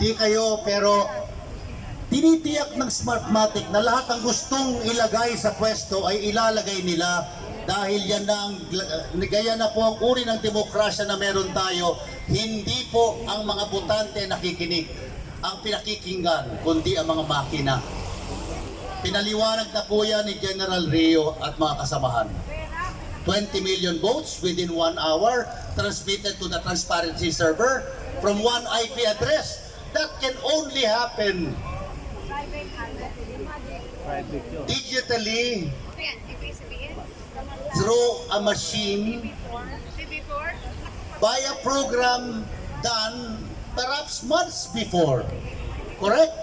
Di kayo, pero tinitiyak ng Smartmatic na lahat ng gustong ilagay sa pwesto ay ilalagay nila dahil yan na ang gaya na po ang uri ng demokrasya na meron tayo, hindi po ang mga botante nakikinig ang pinakikinggan, kundi ang mga makina. Pinaliwanag na po yan ni General Rio at mga kasamahan. 20 million votes within one hour transmitted to the transparency server from one IP address. That can only happen digitally through a machine by a program done perhaps months before. Correct?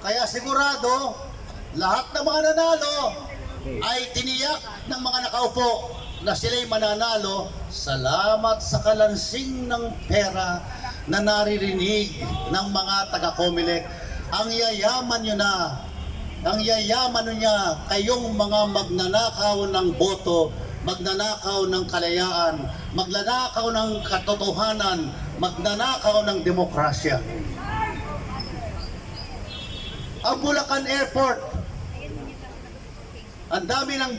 Kaya sigurado, lahat ng mga nanalo ay tiniyak ng mga nakaupo na sila'y mananalo salamat sa kalansing ng pera na naririnig ng mga taga-Comelec. Ang yayaman nyo na, ang yayaman nyo niya, kayong mga magnanakaw ng boto, magnanakaw ng kalayaan, magnanakaw ng katotohanan, magnanakaw ng demokrasya. Ang Bulacan Airport, ang dami ng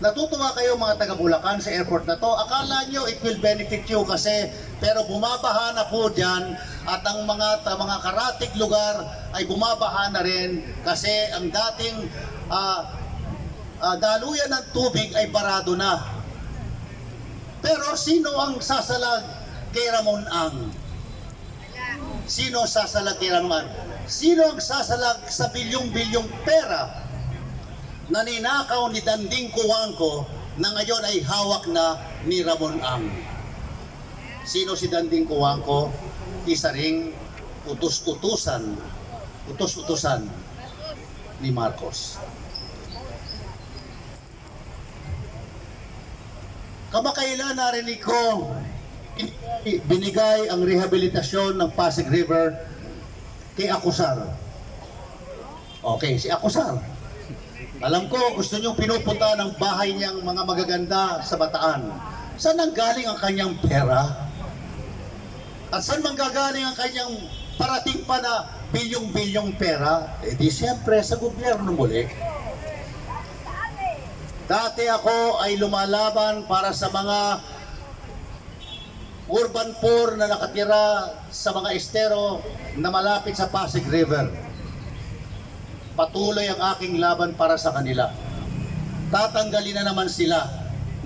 natutuwa kayo mga taga Bulacan sa airport na to. Akala nyo it will benefit you kasi pero bumabaha na po dyan at ang mga ta- mga karatig lugar ay bumabaha na rin kasi ang dating ah, ah, daluyan ng tubig ay barado na. Pero sino ang sasalag kay Ramon Ang? Sino sasalag kay Ramon? Sino ang sasalag sa bilyong-bilyong pera na ninakaw ni Danding Kuwangko na ngayon ay hawak na ni Ramon Ang. Sino si Danding Kuwangko? Isa ring utus-utusan, utus-utusan ni Marcos. Kamakailan narinig ko binigay ang rehabilitasyon ng Pasig River kay Akusar. Okay, si Akusar. Alam ko, gusto niyong pinupunta ng bahay niyang mga magaganda sa Bataan. Saan ang galing ang kanyang pera? At saan manggagaling ang kanyang parating pa na bilyong-bilyong pera? Eh di siyempre sa gobyerno muli. Dati ako ay lumalaban para sa mga urban poor na nakatira sa mga estero na malapit sa Pasig River patuloy ang aking laban para sa kanila. Tatanggalin na naman sila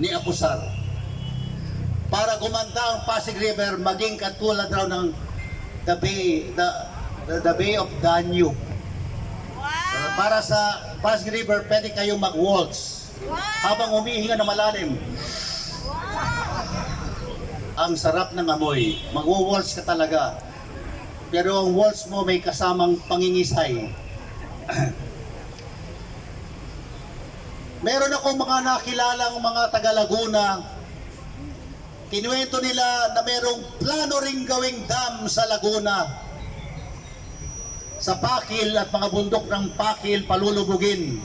ni Apusar. Para gumanda ang Pasig River, maging katulad raw ng the Bay, the, the, the Bay of Danube. Uh, Para sa Pasig River, pwede kayong mag-waltz. Habang humihinga na malalim. Ang sarap ng amoy. Mag-waltz ka talaga. Pero ang waltz mo may kasamang pangingisay. Meron akong mga nakilalang mga taga Laguna. Kinuwento nila na merong plano ring gawing dam sa Laguna. Sa Pakil at mga bundok ng Pakil palulubugin.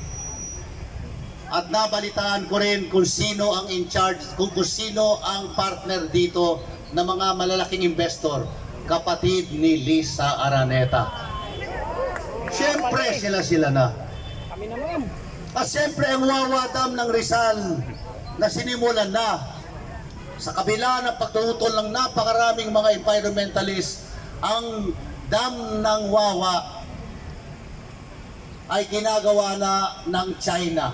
At nabalitaan ko rin kung sino ang in charge, kung, kung sino ang partner dito na mga malalaking investor. Kapatid ni Lisa Araneta. Siyempre sila sila na. Kami naman. At siyempre ang Wawa Dam ng Rizal na sinimulan na sa kabila ng pagtutol ng napakaraming mga environmentalist, ang dam ng Wawa ay ginagawa na ng China.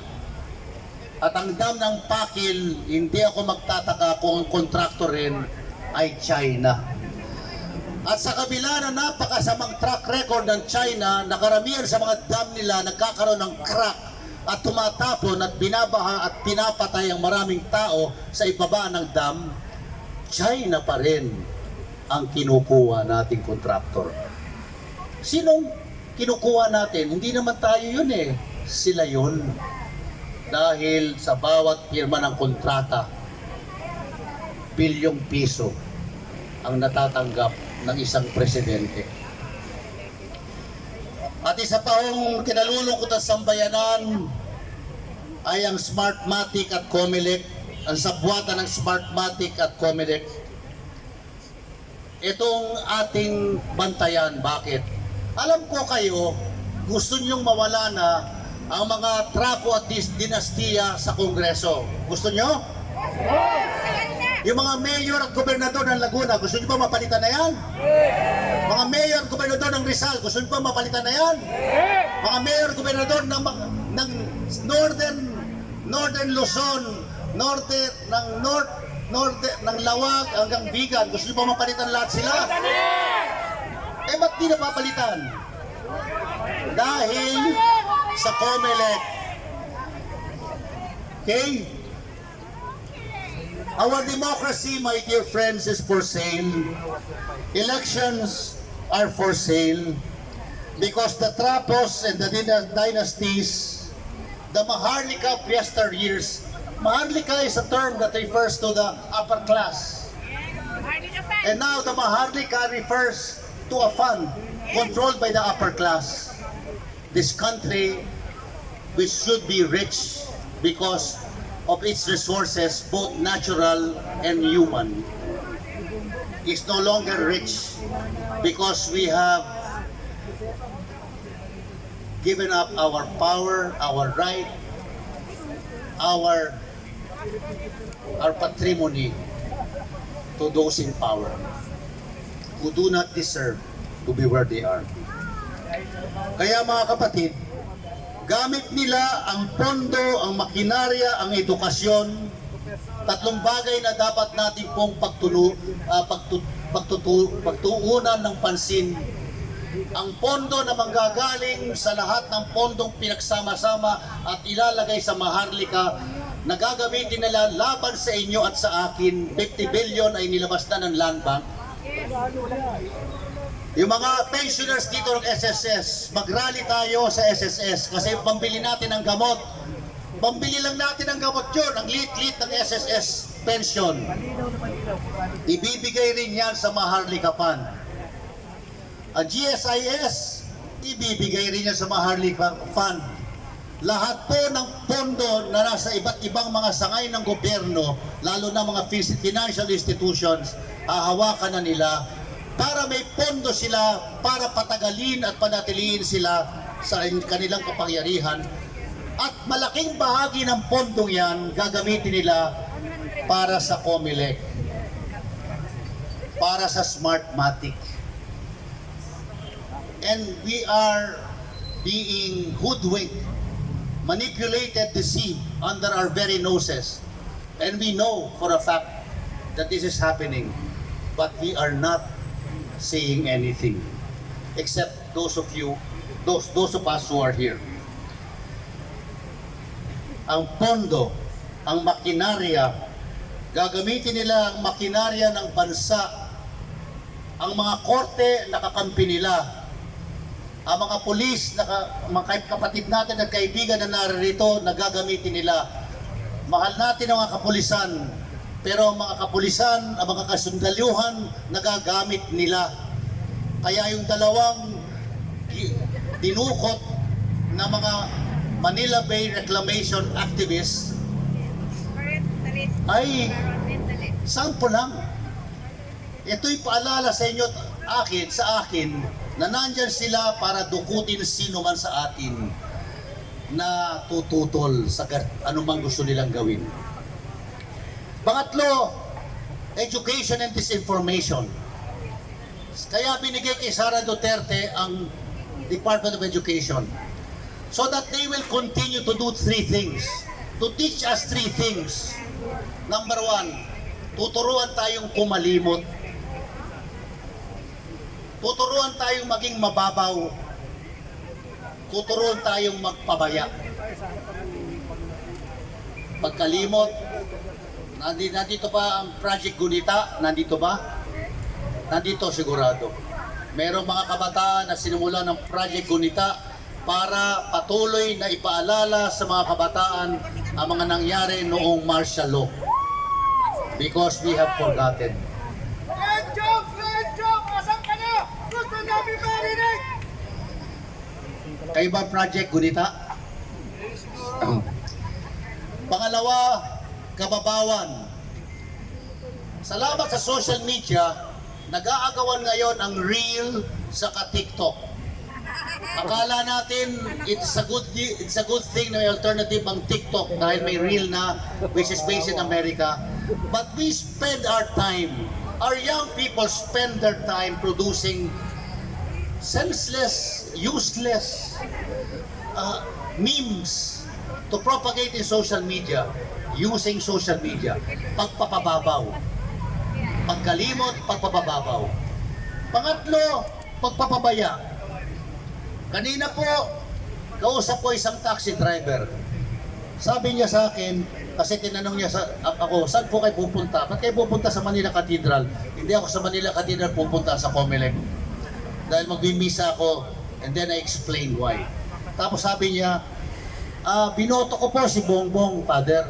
At ang dam ng Pakil, hindi ako magtataka kung ang kontraktor rin ay China. At sa kabila na napakasamang track record ng China, nakaramihan sa mga dam nila nagkakaroon ng crack at tumatapon at binabaha at pinapatay ang maraming tao sa ibaba ng dam, China pa rin ang kinukuha nating kontraktor. Sinong kinukuha natin? Hindi naman tayo yun eh. Sila yun. Dahil sa bawat pirma ng kontrata, bilyong piso ang natatanggap ng isang presidente. At isa pa hong kinalulungkot ang sambayanan ay ang Smartmatic at Comelec, ang sabwatan ng Smartmatic at Comelec itong ating bantayan. Bakit? Alam ko kayo, gusto nyong mawala na ang mga trapo at dinastiya sa Kongreso. Gusto nyo? Yung mga mayor at gobernador ng Laguna, gusto nyo ba mapalitan na yan? Mga mayor at gobernador ng Rizal, gusto nyo ba mapalitan na yan? Mga mayor at gobernador ng, ng Northern Northern Luzon, Norte ng North Norte ng Lawag hanggang Bigan, gusto nyo ba mapalitan lahat sila? Eh ba't di napapalitan? Dahil sa COMELEC. Okay? Our democracy, my dear friends, is for sale. Elections are for sale because the Trapos and the dyna- dynasties, the Maharlika of yesteryears, Maharlika is a term that refers to the upper class. And now the Maharlika refers to a fund controlled by the upper class. This country, which should be rich because of its resources, both natural and human, is no longer rich because we have given up our power, our right, our our patrimony to those in power who do not deserve to be where they are. Kaya mga kapatid, gamit nila ang pondo, ang makinarya, ang edukasyon, tatlong bagay na dapat natin pong pagtulo, ah, pagtu, pagtutu, pagtuunan ng pansin. Ang pondo na manggagaling sa lahat ng pondong pinagsama-sama at ilalagay sa Maharlika na gagamitin nila laban sa inyo at sa akin, 50 billion ay nilabas na ng Land Bank. Yung mga pensioners dito ng SSS, mag-rally tayo sa SSS kasi pambili natin ng gamot. Pambili lang natin ng gamot yun, ang lit-lit ng SSS pension. Ibibigay rin yan sa Maharlika Fund. Ang GSIS, ibibigay rin yan sa Maharlika Fund. Lahat po ng pondo na nasa iba't ibang mga sangay ng gobyerno, lalo na mga financial institutions, hahawakan na nila para may pondo sila para patagalin at panatiliin sila sa kanilang kapangyarihan. At malaking bahagi ng pondong yan gagamitin nila para sa COMELEC, para sa Smartmatic. And we are being hoodwinked manipulated to see under our very noses. And we know for a fact that this is happening. But we are not saying anything. Except those of you, those, those of us who are here. Ang pondo, ang makinarya, gagamitin nila ang makinarya ng bansa. Ang mga korte, nakakampi nila ang mga pulis, naka, mga kapatid natin at kaibigan na naririto, nagagamitin nila. Mahal natin ang mga kapulisan, pero mga kapulisan, ang mga kasundaluhan, nagagamit nila. Kaya yung dalawang dinukot na mga Manila Bay Reclamation activists ay sample lang. Ito'y paalala sa inyo, akin, sa akin, na nandyan sila para dukutin sino man sa atin na tututol sa anumang gusto nilang gawin. Pangatlo, education and disinformation. Kaya binigay kay Sara Duterte ang Department of Education so that they will continue to do three things. To teach us three things. Number one, tuturuan tayong kumalimot. Tuturuan tayong maging mababaw. Tuturuan tayong magpabaya. Pagkalimot, nandito, nandito pa ang Project Gunita, nandito ba? Nandito sigurado. Merong mga kabataan na sinimula ng Project Gunita para patuloy na ipaalala sa mga kabataan ang mga nangyari noong martial law. Because we have forgotten. Fred Joke! Fred Joke! Asan ka na? Gusto namin marinig! Kayo ba Project Gunita? Pangalawa, kababawan. Salamat sa social media, nag-aagawan ngayon ang reel sa ka-TikTok. Akala natin it's a good it's a good thing na may alternative ang TikTok dahil may reel na which is based in America. But we spend our time, our young people spend their time producing senseless, useless uh, memes to propagate in social media using social media. Pagpapababaw. Pagkalimot, pagpapababaw. Pangatlo, pagpapabaya. Kanina po, kausap ko isang taxi driver. Sabi niya sa akin, kasi tinanong niya sa ako, saan po kayo pupunta? Ba't kayo pupunta sa Manila Cathedral? Hindi ako sa Manila Cathedral pupunta sa Comelec. Dahil magbimisa ako, and then I explain why. Tapos sabi niya, ah, binoto ko po si Bongbong, Father.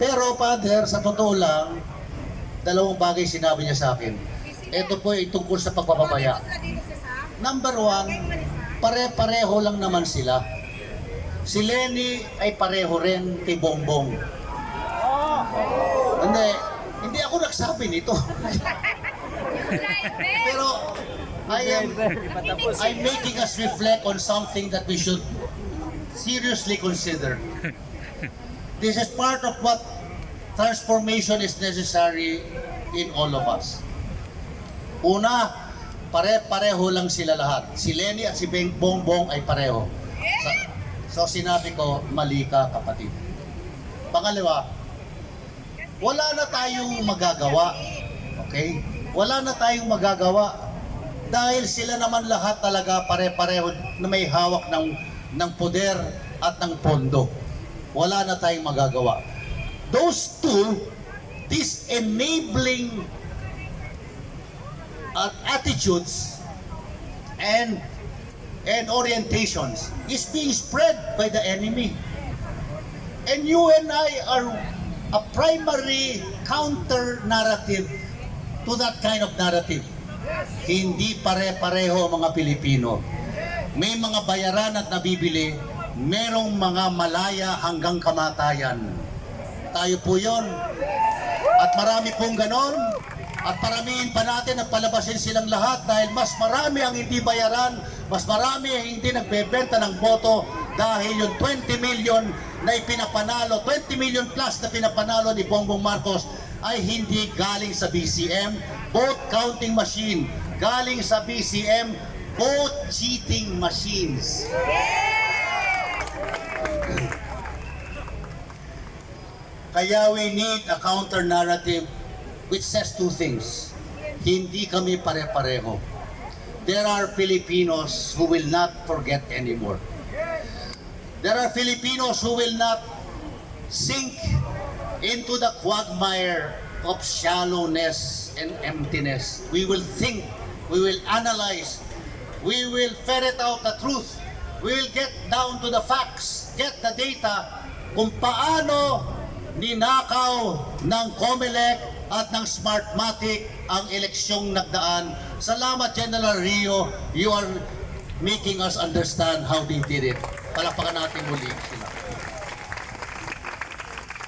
Pero, Father, sa totoo lang, dalawang bagay sinabi niya sa akin. Ito po ay tungkol sa pagpapabaya. Number one, pare-pareho lang naman sila. Si Lenny ay pareho rin kay Bongbong. Hindi, hindi ako nagsabi nito. Pero I am I'm making us reflect on something that we should seriously consider. This is part of what transformation is necessary in all of us. Una, pare-pareho lang sila lahat. Si Lenny at si Beng Bongbong ay pareho. Sa- So sinabi ko, mali ka kapatid. Pangalawa, wala na tayong magagawa. Okay? Wala na tayong magagawa dahil sila naman lahat talaga pare-pareho na may hawak ng ng poder at ng pondo. Wala na tayong magagawa. Those two, these enabling uh, attitudes and and orientations is being spread by the enemy. And you and I are a primary counter narrative to that kind of narrative. Hindi pare-pareho mga Pilipino. May mga bayaran at nabibili, merong mga malaya hanggang kamatayan. Tayo po yon. At marami pong ganon. At paramihin pa natin at palabasin silang lahat dahil mas marami ang hindi bayaran, mas marami ang hindi nagbebenta ng boto dahil yung 20 million na ipinapanalo, 20 million plus na pinapanalo ni Bongbong Marcos ay hindi galing sa BCM, vote counting machine. Galing sa BCM, vote cheating machines. Kaya we need a counter narrative which says two things. Hindi kami pare-pareho. There are Filipinos who will not forget anymore. There are Filipinos who will not sink into the quagmire of shallowness and emptiness. We will think, we will analyze, we will ferret out the truth, we will get down to the facts, get the data kung paano ninakaw ng COMELEC at ng Smartmatic ang eleksyong nagdaan. Salamat General Rio, you are making us understand how they did it. Palakpakan natin muli sila.